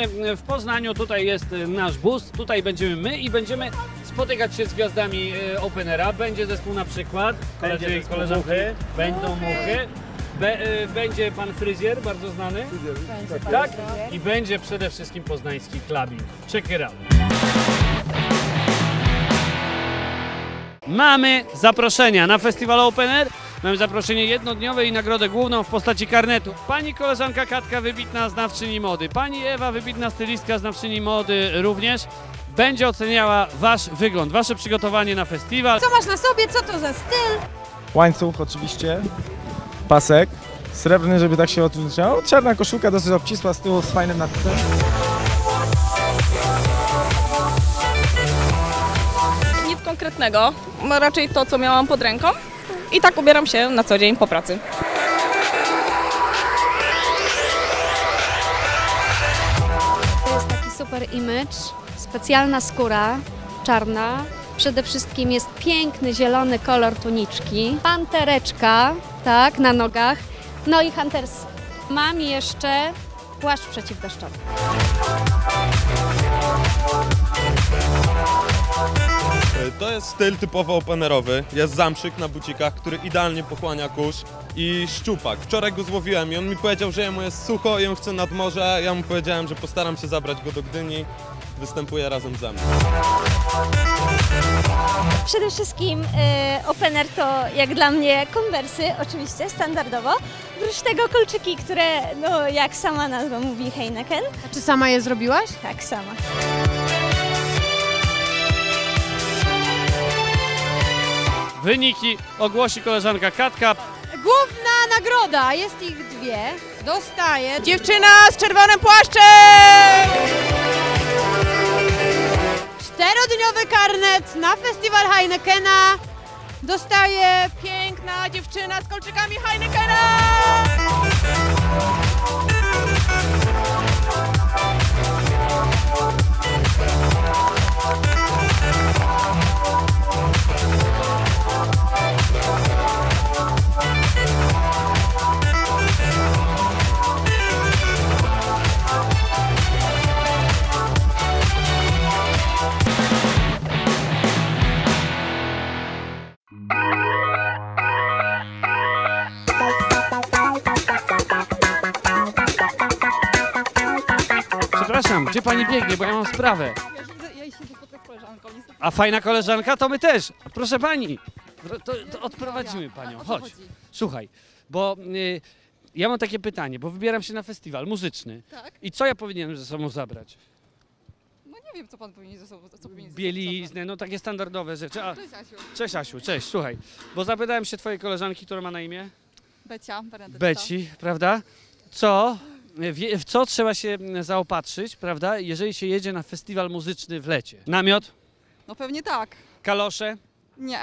Jesteśmy w Poznaniu, tutaj jest nasz bus, tutaj będziemy my i będziemy spotykać się z gwiazdami e, Openera. Będzie zespół na przykład, koledzy i koleżanki, Muchy. będą muchy. Be, e, będzie pan fryzjer, bardzo znany. Tak? I będzie przede wszystkim poznański clubbing. Check it out. Mamy zaproszenia na festiwal Open Air. Mamy zaproszenie jednodniowe i nagrodę główną w postaci karnetu. Pani koleżanka Katka, wybitna znawczyni mody. Pani Ewa, wybitna stylistka, znawczyni mody również. Będzie oceniała Wasz wygląd, Wasze przygotowanie na festiwal. Co masz na sobie? Co to za styl? Łańcuch oczywiście, pasek, srebrny, żeby tak się odróżniało. Czarna koszulka dosyć obcisła z tyłu z fajnym napisem. Nic konkretnego, no raczej to, co miałam pod ręką. I tak ubieram się na co dzień po pracy. To jest taki super image, specjalna skóra, czarna. Przede wszystkim jest piękny zielony kolor tuniczki, pantereczka, tak, na nogach, no i hunters. Mam jeszcze płaszcz przeciwdeszczowy. To jest styl typowo openerowy. Jest zamszyk na bucikach, który idealnie pochłania kurz i szczupak. Wczoraj go złowiłem i on mi powiedział, że jemu jest sucho i on chce nad morze. Ja mu powiedziałem, że postaram się zabrać go do Gdyni. Występuje razem ze mną. Przede wszystkim e, opener to jak dla mnie konwersy, oczywiście, standardowo. Oprócz tego kolczyki, które, no jak sama nazwa mówi, Heineken. A czy sama je zrobiłaś? Tak, sama. Wyniki ogłosi koleżanka Katka. Główna nagroda, jest ich dwie, dostaje dziewczyna z czerwonym płaszczem! Czterodniowy karnet na festiwal Heinekena dostaje piękna dziewczyna z kolczykami Heinekena! Przepraszam, gdzie pani biegnie, bo ja mam sprawę. Ja się spotkam z koleżanką, niestety. A fajna koleżanka to my też. Proszę pani, to, to odprowadzimy panią. Chodź. Słuchaj, bo y, ja mam takie pytanie, bo wybieram się na festiwal muzyczny. Tak? I co ja powinienem ze sobą zabrać? No nie wiem, co pan powinien ze sobą, co powinien ze sobą Bieliznę, no takie standardowe rzeczy. A, zabrać. Cześć Asiu. cześć Asiu, cześć, słuchaj, bo zapytałem się twojej koleżanki, która ma na imię Becia, Benedetta. Beci, prawda? Co, w co trzeba się zaopatrzyć, prawda, jeżeli się jedzie na festiwal muzyczny w lecie? Namiot, No pewnie tak. kalosze? Nie.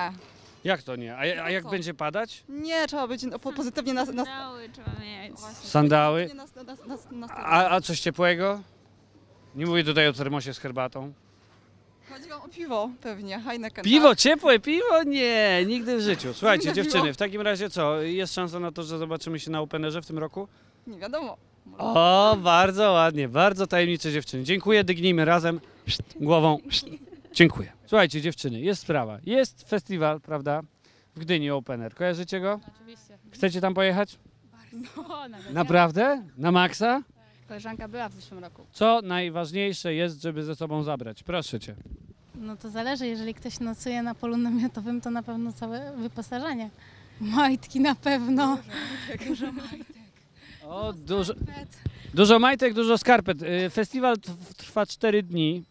Jak to nie? A, a jak co? będzie padać? Nie, trzeba być no, po, pozytywnie nas... nas trzeba mieć. Sandały? pozytywnie nas, nas, nas, nas, A, a coś ciepłego? Nie mówię tutaj o termosie z herbatą. Chodzi wam o piwo pewnie, Heineken. Piwo, Tak? ciepłe piwo? Nie, nigdy w życiu. Słuchajcie, dziewczyny, w takim razie co? Jest szansa na to, że zobaczymy się na Openerze w tym roku? Nie wiadomo. O, bardzo ładnie, bardzo tajemnicze dziewczyny. Dziękuję, dygnijmy razem głową. Dziękuję. Słuchajcie, dziewczyny, jest sprawa. Jest festiwal, prawda? W Gdyni Opener. Kojarzycie go? Oczywiście. Chcecie tam pojechać? No, nawet Naprawdę? Na maksa? Koleżanka była w zeszłym roku. Co najważniejsze jest, żeby ze sobą zabrać? Proszę cię. No to zależy, jeżeli ktoś nocuje na polu namiotowym, to na pewno całe wyposażenie. Majtki na pewno. Dużo majtek. O, dużo, dużo majtek, dużo skarpet. Y, Festiwal trwa 4 dni.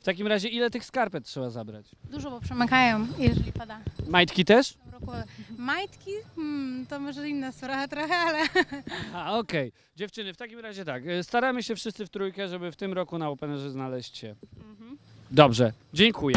W takim razie ile tych skarpet trzeba zabrać? Dużo, bo przemykają, jeżeli pada. Majtki też? Majtki, hmm, to może inna sprawa trochę, ale A, okej. Dziewczyny, w takim razie tak. y, Staramy się wszyscy w trójkę, żeby w tym roku na Openerze znaleźć się. Dobrze, dziękuję.